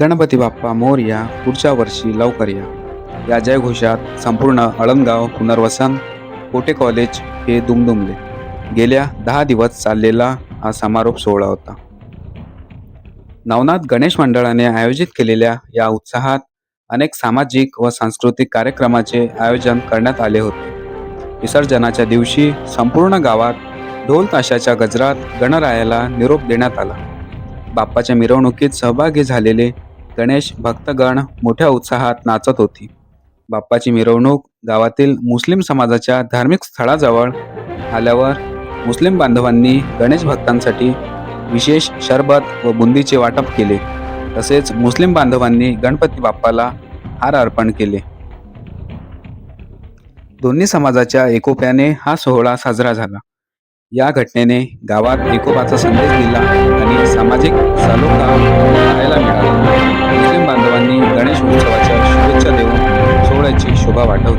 गणपती बाप्पा मोर्या पुढच्या वर्षी लवकर या या जयघोषात संपूर्ण अळंगाव पुनर्वसन कोटे कॉलेज हे दुमदुमले. गेल्या दहा दिवस चाललेला हा समारोप सोहळा होता. नवनाथ गणेश मंडळाने आयोजित केलेल्या या उत्साहात अनेक सामाजिक व सांस्कृतिक कार्यक्रमाचे आयोजन करण्यात आले होते. विसर्जनाच्या दिवशी संपूर्ण गावात ढोल ताशाच्या गजरात गणरायाला निरोप देण्यात आला. बाप्पाच्या मिरवणुकीत सहभागी झालेले गणेश भक्तगण मोठ्या उत्साहात नाचत होती. बाप्पाची मिरवणूक गावातील मुस्लिम समाजाच्या धार्मिक स्थळाजवळ आल्यावर मुस्लिम बांधवांनी गणेश भक्तांसाठी विशेष शरबत व बुंदीचे वाटप केले. तसेच मुस्लिम बांधवांनी गणपती बाप्पाला हार अर्पण केले. दोन्ही समाजाच्या एकोप्याने हा सोहळा साजरा झाला. या घटनेने गावात एकोपाचा संदेश दिला आणि सामाजिक सालोखा पाहायला मिळाला. मुस्लिम बांधवांनी गणेश उत्सवाच्या शुभेच्छा देऊन सोहळ्याची शोभा वाढवली.